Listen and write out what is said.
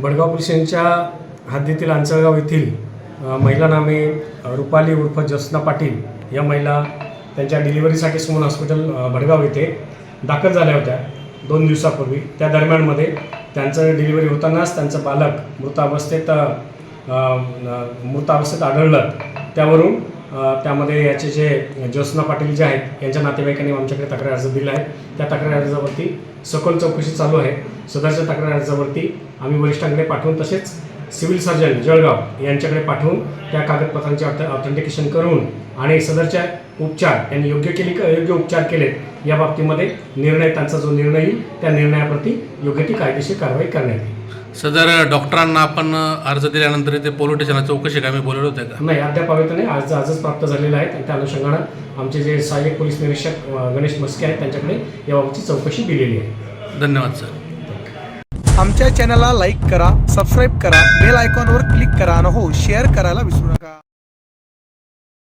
Badgaon police हद्दीतील आंचळगाव येथील महिला नामे रुपाली उर्फ ज्योत्स्ना पाटील या महिला त्यांच्या डिलिव्हरीसाठी सुमन हॉस्पिटल भडगाव येथे दाखल झाल्या होत्या दोन दिवसापूर्वी. त्या दरम्यानमध्ये त्यांचं डिलिव्हरी होतानाच त्यांचं बालक मृतावस्थेत मृतावस्थेत आढळलं. त्यावरून त्यामध्ये याचे जे ज्योत्स्ना पाटील जे आहेत यांच्या नातेवाईकांनी आमच्याकडे तक्रार अर्ज दिला आहे. त्या तक्रार अर्जावरती सखोल चौकशी चालू आहे. सदरच्या तक्रार अर्जावरती आम्ही वरिष्ठांकडे पाठवून तसेच सिव्हिल सर्जन जळगाव यांच्याकडे पाठवून त्या कागदपत्रांचे ऑथेंटिकेशन करून आणि सदरच्या उपचार यांनी योग्य केली योग्य उपचार केलेत या बाबतीमध्ये निर्णय त्यांचा जो निर्णय येईल त्या निर्णयाप्रती योग्य ती कायदेशीर कारवाई करण्यात येईल. सदर डॉक्टरांना आपण अर्ज दिल्यानंतर ते पोलीस स्टेशनला चौकशी कामी बोलवलं होतं का? नाही अद्याप नाही. आज आजच प्राप्त झालेलं आहे. आणि त्या अनुषंगानं आमचे जे सहाय्यक पोलीस निरीक्षक गणेश मस्के आहेत त्यांच्याकडे याबाबतची चौकशी दिलेली आहे. धन्यवाद सर. आमच्या चॅनलला लाईक करा सबस्क्राईब करा बेल आयकॉनवर क्लिक करा आणि हो शेअर करायला विसरू नका.